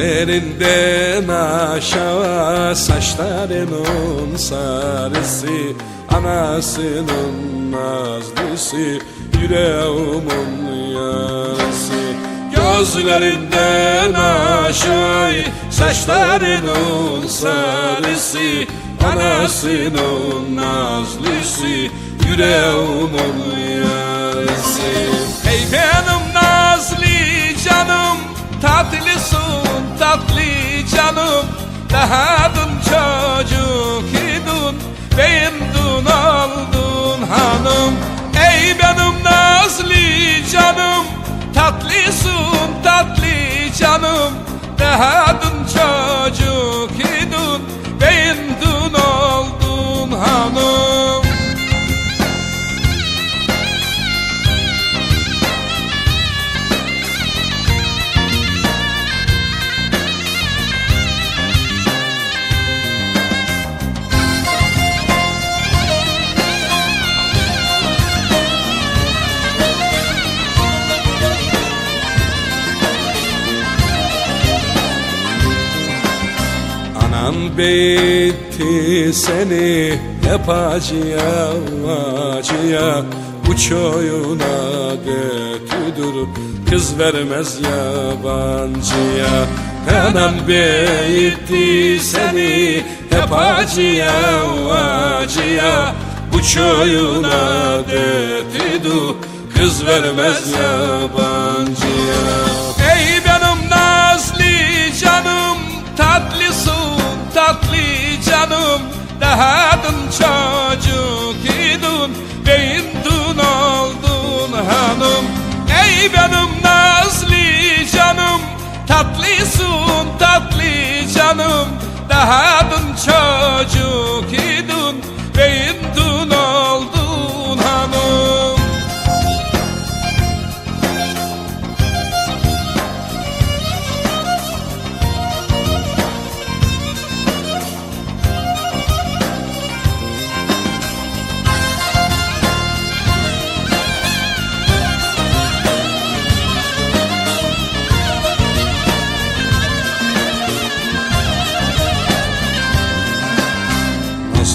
Gözlerinden aşağı saçlarının sarısı Anasının nazlısı yüreğimin yarısı. Gözlerinden aşağı saçlarının sarısı Anasının nazlısı yüreğimin yarısı Daha dün çocuk idin beğendin oldun hanım. Ey benim nazlı canım tatlısın tatlı canım. Daha dün çocuk Anan beytti seni hep acıya acıya. Bu çoyun adetidir kız vermez yabancıya. Anan beytti seni hep acıya acıya. Bu çoyun adetidir kız vermez yabancıya. Ey benim nazlı canım tatlısın canım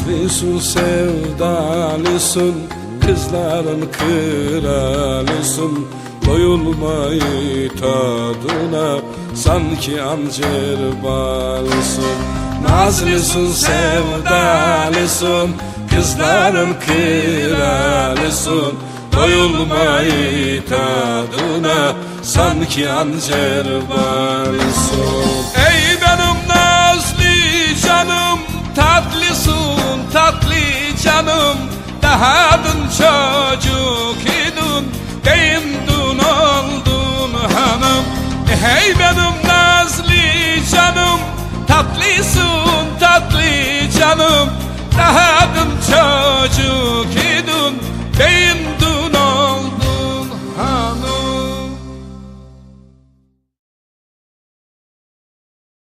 Aslısın sevdalısın Kızların kralısın. Doyulmayı tadına Sanki ancır balısın Nazlısın sevdalısın Kızların kralısın. Doyulmayı tadına Sanki ancır balısın Ey hadın çocuk idin Deyim dün oldun hanım. Hey benim nazlı canım Tatlısın tatlı canım. Daha dün çocuk idin Deyim